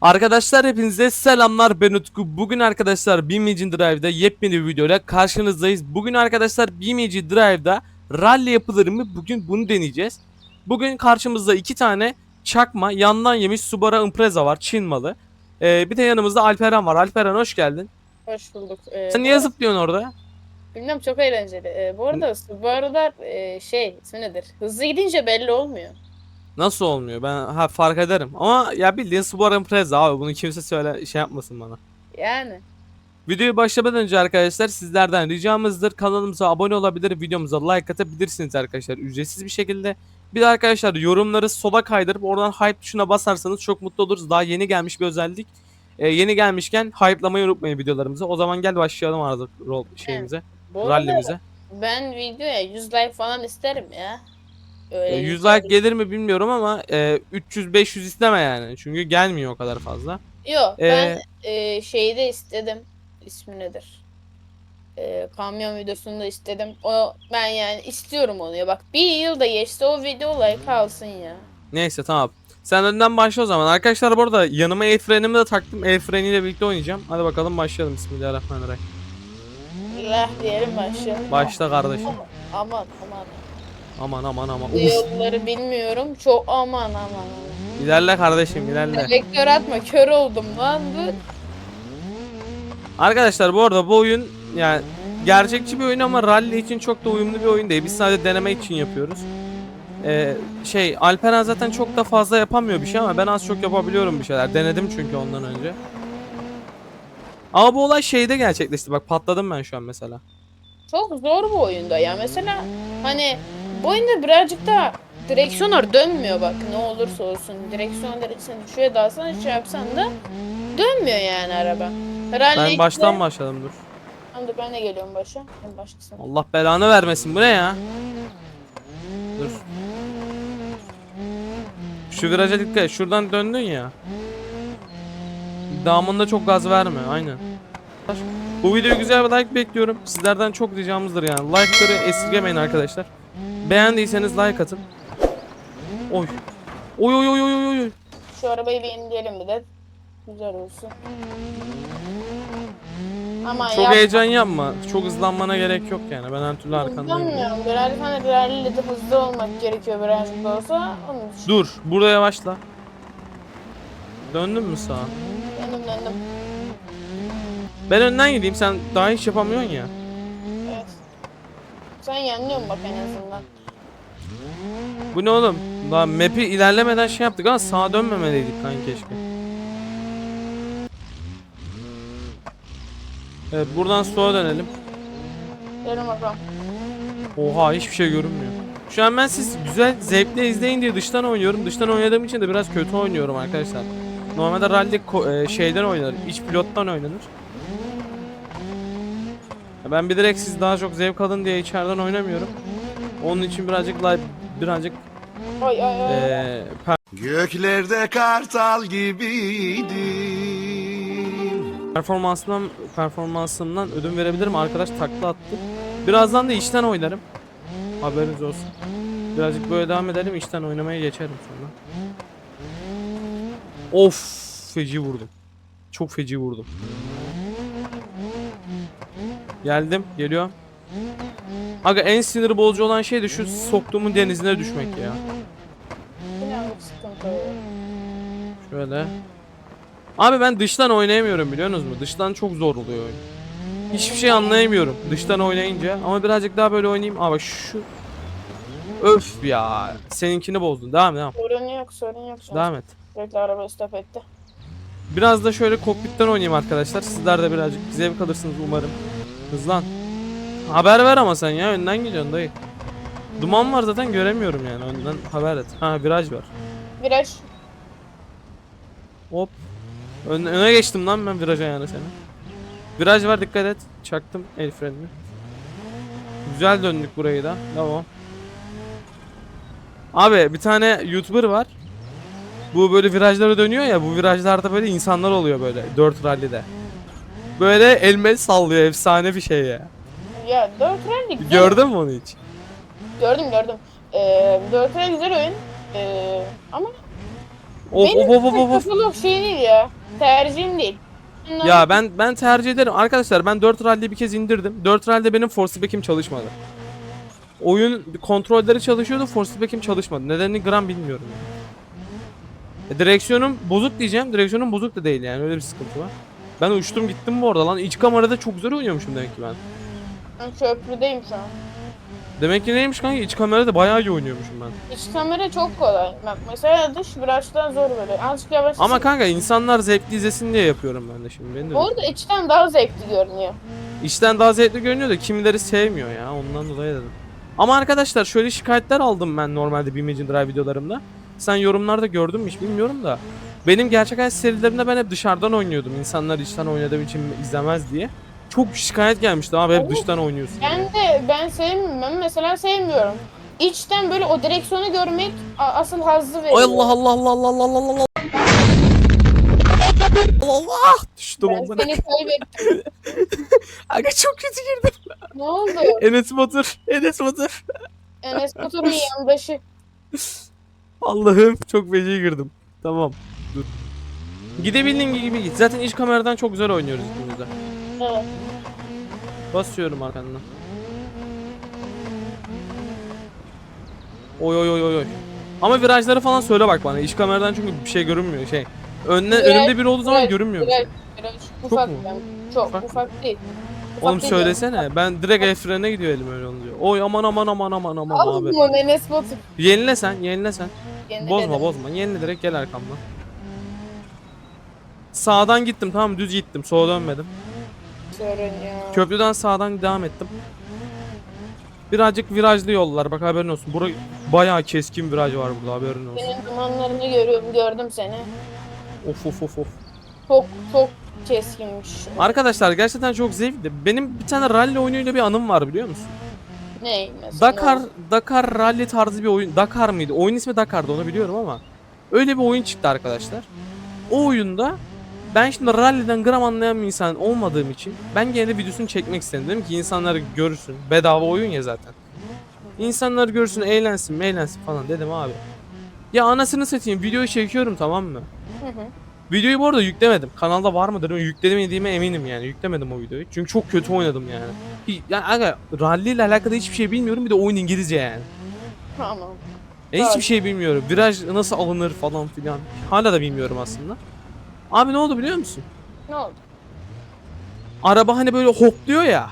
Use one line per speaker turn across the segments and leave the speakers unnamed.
Arkadaşlar hepinize selamlar ben Utku. Bugün arkadaşlar BMG Drive'da yepyeni bir videoyla karşınızdayız. Bugün arkadaşlar BMG Drive'da rally yapılır mı? Bugün bunu deneyeceğiz. Bugün karşımızda iki tane çakma yandan yemiş Subaru Impreza var Çin malı. Ee, bir de yanımızda Alperen var. Alperen hoş geldin.
Hoş bulduk. Ee,
Sen niye zıplıyorsun orada?
Bilmem çok eğlenceli. Ee, bu arada Subaru'lar e, şey ismi nedir? Hızlı gidince belli olmuyor.
Nasıl olmuyor? Ben ha fark ederim. Ama ya bildiğin Subaru Impreza abi bunu kimse söyle şey yapmasın bana.
Yani.
Videoyu başlamadan önce arkadaşlar sizlerden ricamızdır. Kanalımıza abone olabilir, videomuza like atabilirsiniz arkadaşlar ücretsiz bir şekilde. Bir de arkadaşlar yorumları sola kaydırıp oradan hype tuşuna basarsanız çok mutlu oluruz. Daha yeni gelmiş bir özellik. Ee, yeni gelmişken hype'lamayı unutmayın videolarımızı. O zaman gel başlayalım artık rol şeyimize,
arada
rallimize.
ben videoya 100 like falan isterim ya. Öyle
Ee, 100
güzel-
like gelir mi bilmiyorum ama e, 300-500 isteme yani. Çünkü gelmiyor o kadar fazla.
Yok
Ee,
ben e, şeyde istedim. İsmi nedir? E, kamyon videosunda istedim. O ben yani istiyorum onu ya. Bak bir yıl da geçti o video like alsın ya.
Neyse tamam. Sen önden başla o zaman. Arkadaşlar bu arada yanıma el frenimi de taktım. El freniyle birlikte oynayacağım. Hadi bakalım başlayalım. Bismillahirrahmanirrahim.
Allah diyelim başlayalım.
Başla kardeşim.
Aman aman.
Aman aman aman. Uf.
yolları bilmiyorum. Çok aman aman aman.
İlerle kardeşim ilerle.
Vektör atma kör oldum lan dur.
Arkadaşlar bu arada bu oyun yani gerçekçi bir oyun ama rally için çok da uyumlu bir oyun değil. Biz sadece deneme için yapıyoruz. Ee, şey Alperen zaten çok da fazla yapamıyor bir şey ama ben az çok yapabiliyorum bir şeyler. Denedim çünkü ondan önce. Ama bu olay şeyde gerçekleşti. Bak patladım ben şu an mesela.
Çok zor bu oyunda ya. Mesela hani bu oyunda birazcık da direksiyonlar dönmüyor bak ne olursa olsun. Direksiyonlar için şuraya dalsan şey yapsan da dönmüyor yani araba. Herhalde
Ben baştan başladım dur.
Tamam dur ben de geliyorum başa. Ben başkasın.
Allah belanı vermesin bu ne ya? Dur. Şu viraja dikkat et. Şuradan döndün ya. Damında çok gaz verme. Aynen. Bu videoya güzel bir like bekliyorum. Sizlerden çok ricamızdır yani. Like'ları esirgemeyin arkadaşlar. Beğendiyseniz like atın. Oy. Oy oy oy oy oy.
Şu arabayı bir indirelim bir de. Güzel olsun. Ama
Çok
yap-
heyecan yapma. Çok hızlanmana gerek yok yani. Ben her türlü arkandayım.
Hızlanmıyorum. Birazcık hani rallide de hızlı olmak gerekiyor birazcık da olsa. Onun için
Dur. Burada yavaşla. Döndün mü sağa?
döndüm döndüm.
Ben önden gideyim sen daha hiç yapamıyorsun ya.
Sen yanlıyorsun bak en azından.
Bu ne oğlum? Daha map'i ilerlemeden şey yaptık ama sağa dönmemeliydik kanka keşke. Evet buradan sola dönelim.
Yarın bakalım.
Oha hiçbir şey görünmüyor. Şu an ben siz güzel zevkle izleyin diye dıştan oynuyorum. Dıştan oynadığım için de biraz kötü oynuyorum arkadaşlar. Normalde rally e, şeyden oynanır. iç pilottan oynanır. Ben bilerek siz daha çok zevk alın diye içeriden oynamıyorum. Onun için birazcık live birazcık
Ay ay ay.
e, per-
Göklerde kartal gibiydim.
performansından performansımdan ödün verebilirim. Arkadaş takla attı. Birazdan da içten oynarım. Haberiniz olsun. Birazcık böyle devam edelim. içten oynamaya geçerim sonra. Of feci vurdum. Çok feci vurdum. Geldim. Geliyorum. Aga en sinir bozucu olan şey de şu soktuğumun denizine düşmek ya. Şöyle. Abi ben dıştan oynayamıyorum biliyorsunuz mu? Dıştan çok zor oluyor oyun. Hiçbir şey anlayamıyorum dıştan oynayınca ama birazcık daha böyle oynayayım. Aa bak şu Öf ya. Seninkini bozdun. Devam devam.
Sorun yok sorun yok. An.
Devam et.
Sürekli araba stop etti.
Biraz da şöyle kokpitten oynayayım arkadaşlar. Sizler de birazcık zevk alırsınız umarım. Hızlan. Haber ver ama sen ya önden gidiyorsun dayı. Duman var zaten göremiyorum yani önden haber et. Ha viraj var.
Viraj.
Hop. Ön- öne geçtim lan ben viraja yani seni. Viraj var dikkat et. Çaktım el frenini. Güzel döndük burayı da. Tamam. Abi bir tane YouTuber var. Bu böyle virajlara dönüyor ya. Bu virajlarda böyle insanlar oluyor böyle. 4 rallide. Böyle elme sallıyor. Efsane bir şey ya.
Ya 4 rally güzel.
Gördün mü onu hiç?
Gördüm gördüm. Ee, 4 rally güzel oyun. Ee, ama
Of
Benim
of of of of.
Şey değil ya. Tercihim değil. Bunlar-
Ya ben ben tercih ederim. Arkadaşlar ben 4 rally'yi bir kez indirdim. 4 rally'de benim force back'im çalışmadı. Oyun kontrolleri çalışıyordu, force back'im çalışmadı. Nedenini gram bilmiyorum. Yani. E, direksiyonum bozuk diyeceğim. Direksiyonum bozuk da değil yani. Öyle bir sıkıntı var. Ben uçtum gittim bu arada lan. İç kamerada çok güzel oynuyormuşum demek ki ben.
Ben köprüdeyim şu an.
Demek ki neymiş kanka? İç kamerada bayağı iyi oynuyormuşum ben.
İç kamera çok kolay. Bak mesela dış virajdan zor böyle. Azıcık yavaş.
Ama kanka insanlar zevkli izlesin diye yapıyorum ben de şimdi. Beni de
Bu arada içten daha zevkli görünüyor.
İşten daha zevkli görünüyor da kimileri sevmiyor ya ondan dolayı dedim. Ama arkadaşlar şöyle şikayetler aldım ben normalde bir Imagine Drive videolarımda. Sen yorumlarda gördün mü hiç bilmiyorum da. Benim gerçek hayat serilerimde ben hep dışarıdan oynuyordum. İnsanlar içten oynadığım için izlemez diye. Çok şikayet gelmişti abi hep dıştan oynuyorsun.
Ben de ben sevmiyorum. Ben mesela sevmiyorum. İçten böyle o direksiyonu görmek a- asıl hazzı veriyor.
Ay Allah Allah Allah Allah Allah Allah Allah. Allah düştüm
Ben seni kaybettim.
Aga çok kötü girdim.
ne oldu?
Enes Batur. Enes Batur.
Enes Batur'un yandaşı.
Allah'ım çok feci girdim. Tamam. Gidebildiğin gibi git. Zaten iç kameradan çok güzel oynuyoruz ikimiz de.
Evet.
Basıyorum arkandan. Oy oy oy oy oy. Ama virajları falan söyle bak bana. İç kameradan çünkü bir şey görünmüyor şey. Önüne,
Viraj-
önümde biri olduğu zaman
viraj-
görünmüyor.
Viraj, viraj. Ufak
mu?
ben. Çok
Ufak
ufak, değil. Ufak
Oğlum
değil
söylesene. Ben direkt el frene gidiyor elim öyle olunca. Oy aman aman aman aman aman
ya.
abi.
Onu Enes Batur.
Yenile sen, yenile sen.
Yeniledim.
Bozma bozma. Yenile direkt gel arkamdan. Sağdan gittim tamam düz gittim. Sola dönmedim.
Sorun ya.
Köprüden sağdan devam ettim. Birazcık virajlı yollar bak haberin olsun. Bura bayağı keskin viraj var burada haberin olsun.
Senin dumanlarını görüyorum. Gördüm seni.
Of of of of.
Çok çok keskinmiş.
Arkadaşlar gerçekten çok zevkli. Benim bir tane rally oyunuyla bir anım var biliyor musun?
Ne mesela?
Dakar Dakar rally tarzı bir oyun. Dakar mıydı? Oyun ismi Dakar'dı onu biliyorum ama. Öyle bir oyun çıktı arkadaşlar. O oyunda ben şimdi rally'den gram anlayan bir insan olmadığım için ben gene de videosunu çekmek istedim. Dedim ki insanlar görsün. Bedava oyun ya zaten. İnsanlar görsün, eğlensin, eğlensin falan dedim abi. Ya anasını satayım videoyu çekiyorum tamam mı?
Hı hı.
Videoyu bu arada yüklemedim. Kanalda var mıdır? Yüklemediğime eminim yani. Yüklemedim o videoyu. Çünkü çok kötü oynadım yani. Hi- Yani aga rally ile alakalı hiçbir şey bilmiyorum. Bir de oyun İngilizce yani.
Tamam.
E, hiçbir şey bilmiyorum. Viraj nasıl alınır falan filan. Hala da bilmiyorum aslında. Abi ne oldu biliyor musun?
Ne oldu?
Araba hani böyle hopluyor ya.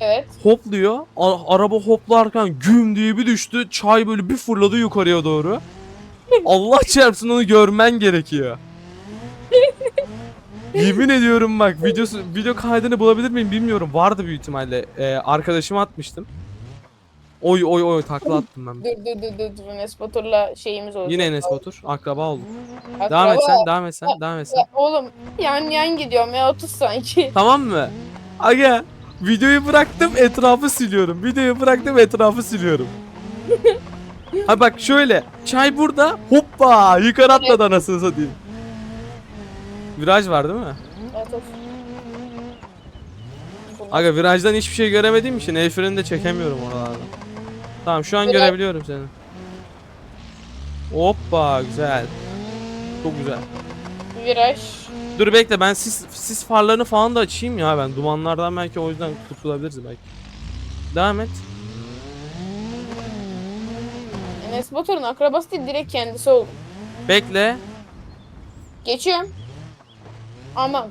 Evet.
Hopluyor. A- araba hoplarken güm diye bir düştü. Çay böyle bir fırladı yukarıya doğru. Allah çarpsın onu görmen gerekiyor. Yemin ediyorum bak videosu video kaydını bulabilir miyim bilmiyorum. Vardı büyük ihtimalle. Ee, arkadaşıma atmıştım. Oy oy oy takla attım ben.
Dur dur dur dur. dur. Enes Batur'la şeyimiz oldu.
Yine Enes Batur. Akraba olduk.
Akraba.
Devam et sen, devam et sen, devam et sen.
Ya oğlum yan yan gidiyorum ya 30 sanki.
Tamam mı? Aga videoyu bıraktım etrafı siliyorum. Videoyu bıraktım etrafı siliyorum. ha bak şöyle. Çay burada. Hoppa yukarı atladı anasını satayım. Viraj var değil mi?
Evet, evet.
Aga virajdan hiçbir şey göremediğim için el freni de çekemiyorum oralarda. Tamam şu an
Viraj-
görebiliyorum seni. Hoppa güzel. Çok güzel.
Viraj.
Dur bekle ben sis, sis farlarını falan da açayım ya ben. Dumanlardan belki o yüzden kurtulabiliriz belki. Devam et.
Enes Batur'un akrabası değil direkt kendisi oldu.
Bekle.
Geçiyorum. Aman.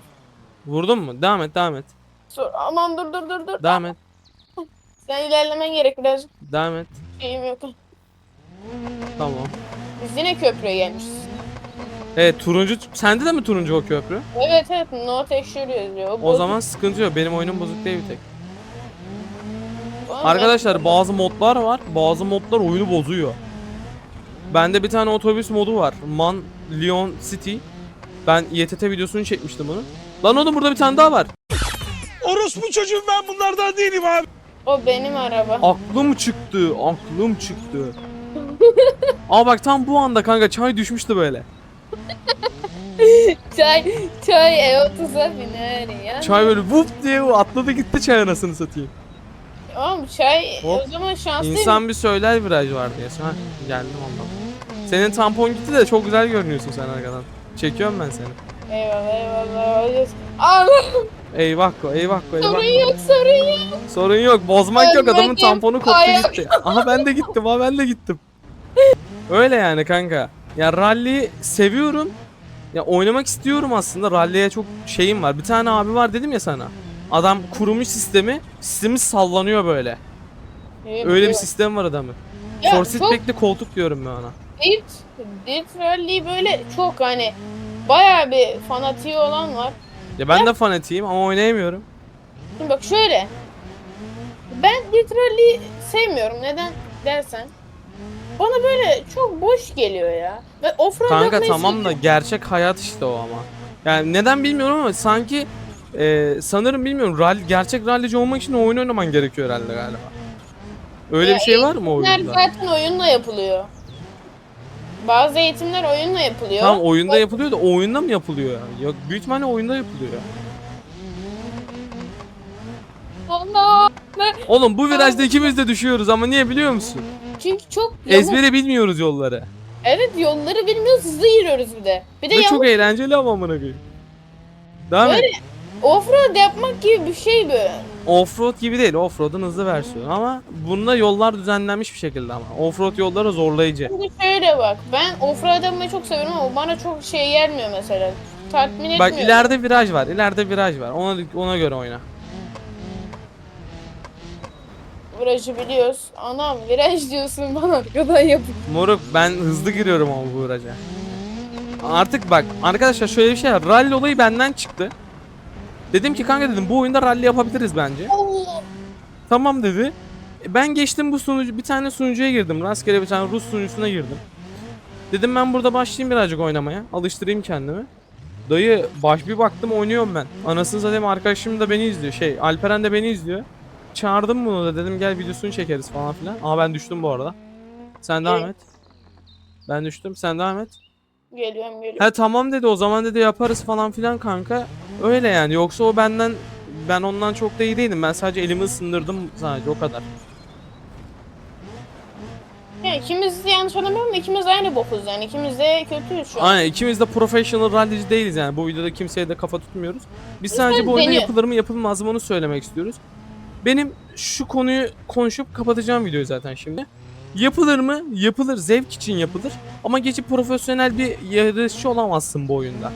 Vurdun mu? Devam et, devam et.
Sor. Aman dur dur dur dur.
Devam et.
Sen ilerlemen gerek biraz.
Devam et.
Şeyim yok.
Tamam.
Biz yine köprüye gelmişiz.
Evet turuncu. Sende de mi turuncu o köprü?
Evet evet no texture yazıyor.
O zaman sıkıntı yok. Benim oyunum bozuk değil bir tek. Arkadaşlar bazı modlar var. Bazı modlar oyunu bozuyor. Bende bir tane otobüs modu var. Man Lyon City. Ben YTT videosunu çekmiştim bunu. Lan oğlum burada bir tane daha var.
Orospu çocuğum ben bunlardan değilim abi.
O benim araba.
Aklım çıktı. Aklım çıktı. Aa bak tam bu anda kanka çay düşmüştü böyle.
Çay, çay E30'a biner ya.
Çay böyle vup diye atladı gitti çay anasını satayım.
Oğlum çay
Hop.
o zaman şanslıyım.
İnsan bir söyler viraj var diye. Ha geldim ondan. Senin tampon gitti de çok güzel görünüyorsun sen arkadan. Çekiyorum ben seni.
Eyvallah eyvallah. Allah
Eyvah ko, eyvah ko, eyvah.
sorun yok sorun yok.
Sorun yok. Bozmak yok. Adamın
Ölmedim.
tamponu koptu
Ayak-
gitti. Aha ben de gittim. Aha ben de gittim. Öyle yani kanka. Ya rally'yi seviyorum. Ya oynamak istiyorum aslında. Rally'ye çok şeyim var. Bir tane abi var dedim ya sana. Adam kurmuş sistemi. Sistemi sallanıyor böyle. Öyle bir sistem var adamın.
Ya
Forsit
çok
bekli koltuk diyorum ben ona.
Dirt, Dirt Rally böyle çok hani bayağı bir fanatiği olan var.
Ya ben de fanatiyim ama oynayamıyorum.
Şimdi bak şöyle. Ben Dirt Rally'yi sevmiyorum. Neden dersen. Bana böyle çok boş geliyor ya. Ve offroad
Kanka
yapmayı
tamam da
seviyorum.
gerçek hayat işte o ama. Yani neden bilmiyorum ama sanki e, sanırım bilmiyorum rally, gerçek rallyci olmak için o oyun oynaman gerekiyor herhalde galiba. Öyle
Ya
bir şey var mı oyunda?
zaten oyunla yapılıyor. Bazı eğitimler oyunla yapılıyor.
Tamam oyunda yapılıyor da o oyunda mı yapılıyor? Yok büyük ihtimalle oyunda yapılıyor.
Allah!
Oğlum bu virajda ikimiz de düşüyoruz ama niye biliyor musun?
Çünkü çok yamuk.
Ezbere bilmiyoruz yolları.
Evet yolları bilmiyoruz hızlı giriyoruz bir de. Bir de
Ve
yamuk
çok eğlenceli ama amına koyayım. Devam et.
Böyle- offroad yapmak gibi bir şey bu.
Offroad gibi değil. Offroad'un hızlı versiyonu ama bunda yollar düzenlenmiş bir şekilde ama. Offroad yolları zorlayıcı.
Şimdi şöyle bak ben offroad yapmayı çok seviyorum ama bana çok şey gelmiyor mesela. Tatmin etmiyor.
Bak ileride viraj var. ileride viraj var. Ona ona göre oyna.
Virajı biliyoruz. Anam viraj diyorsun bana arkadan yap.
Moruk ben hızlı giriyorum ama bu viraja. Artık bak arkadaşlar şöyle bir şey var. Rally olayı benden çıktı. Dedim ki kanka dedim bu oyunda rally yapabiliriz bence. Tamam dedi. E, Ben geçtim bu sunucu bir tane sunucuya girdim. Rastgele bir tane Rus sunucusuna girdim. Dedim ben burada başlayayım birazcık oynamaya. Alıştırayım kendimi. Dayı baş bir baktım oynuyorum ben. Anasını satayım arkadaşım da beni izliyor. Şey Alperen de beni izliyor. Çağırdım bunu da dedim gel videosunu çekeriz falan filan. Aa ben düştüm bu arada. Sen devam et. Ben düştüm sen devam et.
Geliyorum geliyorum.
He tamam dedi o zaman dedi yaparız falan filan kanka. Öyle yani yoksa o benden ben ondan çok da iyi değilim. Ben sadece elimi ısındırdım sadece o kadar.
Yani ikimiz yanlış anlamıyorum da ikimiz aynı bokuz yani. İkimiz de kötüyüz şu an.
Aynen ikimiz de professional rallyci değiliz yani. Bu videoda kimseye de kafa tutmuyoruz. Biz sadece bu oyunda
deniyor.
yapılır mı yapılmaz mı onu söylemek istiyoruz. Benim şu konuyu konuşup kapatacağım videoyu zaten şimdi. Yapılır mı? Yapılır. Zevk için yapılır. Ama geçip profesyonel bir yarışçı olamazsın bu oyunda.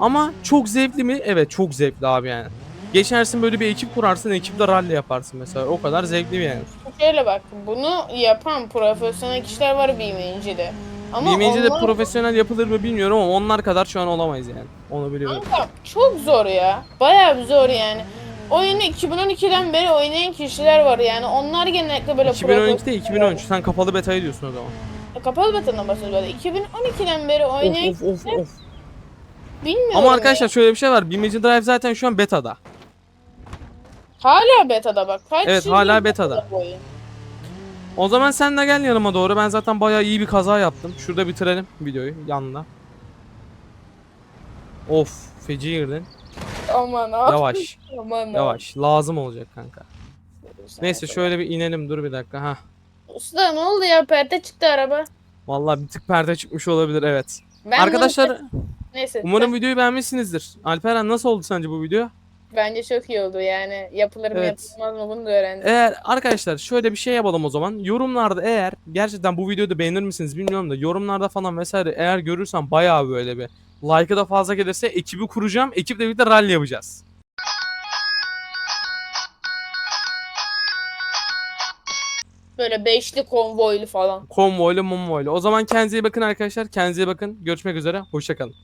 Ama çok zevkli mi? Evet çok zevkli abi yani. Geçersin böyle bir ekip kurarsın, ekiple rally yaparsın mesela. O kadar zevkli bir yani.
Şöyle bak bunu yapan profesyonel kişiler var BMW'de. Ama
BMW'de de
onlar-
profesyonel yapılır mı bilmiyorum ama onlar kadar şu an olamayız yani. Onu biliyorum.
Kanka çok zor ya. Bayağı bir zor yani. Oyunu 2012'den beri oynayan kişiler var yani. Onlar genellikle böyle
2012'de 2013. Sen kapalı beta'yı diyorsun o zaman.
profesyonel- Kapalı betadan bahsediyoruz böyle. 2012'den beri oynayan
Of of of of.
Bilmiyorum.
Ama arkadaşlar şöyle bir şey var. BMC Drive zaten şu an beta'da.
Hala betada bak. Kaç
Evet, hala betada.
bu oyun.
O zaman sen de gel yanıma doğru. Ben zaten bayağı iyi bir kaza yaptım. Şurada bitirelim videoyu yanında. Of feci girdin.
Aman abi.
Yavaş
Aman abi.
yavaş. Lazım olacak kanka. Neyse şöyle bir inelim dur bir dakika. ha.
Usta ne oldu ya? Perde çıktı araba.
Vallahi bir tık perde çıkmış olabilir evet.
Ben
Arkadaşlar
bunu- Neyse.
umarım videoyu beğenmişsinizdir. Alperen nasıl oldu sence bu video?
Bence çok iyi oldu yani. Yapılır mı
Evet.
yapılmaz mı bunu da öğrendim.
Eğer arkadaşlar şöyle bir şey yapalım o zaman. Yorumlarda eğer gerçekten bu videoyu da beğenir misiniz bilmiyorum da yorumlarda falan vesaire eğer görürsem bayağı böyle bir like'ı da fazla gelirse ekibi kuracağım. Ekiple birlikte rally yapacağız.
Böyle beşli konvoylu falan.
Konvoylu mumvoylu. O zaman kendinize iyi bakın arkadaşlar. Kendinize iyi bakın. Görüşmek üzere. Hoşçakalın.